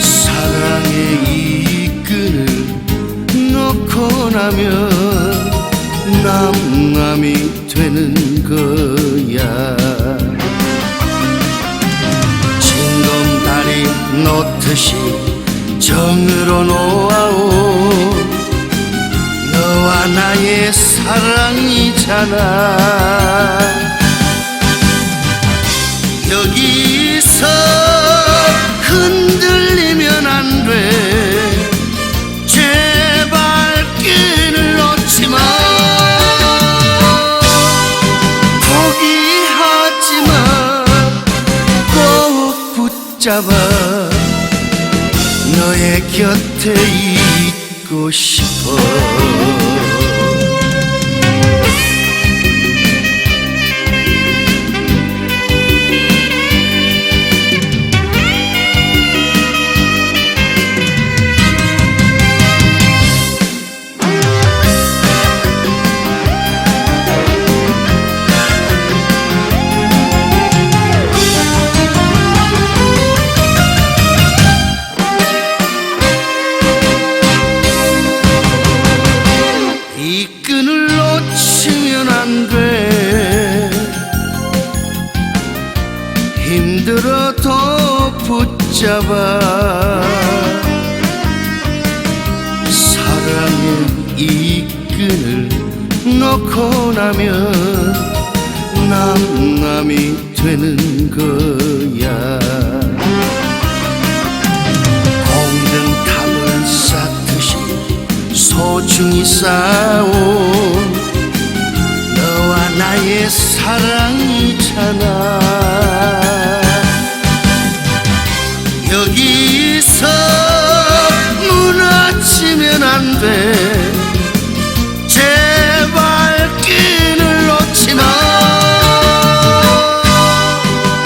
사랑의 이 끈을 놓고 나면 남남이 되는 거야. 징검다리 놓듯이 정으로 놓아오. 너와 나의 사랑이잖아 붙잡아 너의 곁에 있고 싶어 놓치면 안 돼. 힘들어도 붙잡아. 사랑의 이 끈을 놓고 나면 남남이 되는 거야. 공든 탑을 쌓듯이 소중히 쌓아 사랑이잖아. 여기서 무너지면 안 돼. 제발 끈을 놓지 마.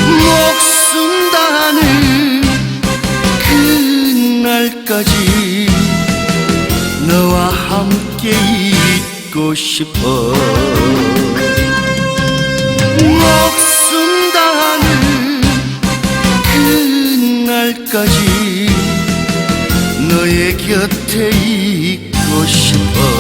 목숨 다하는 그날까지 너와 함께 있고 싶어 그날까지 너의 곁에 있고 싶어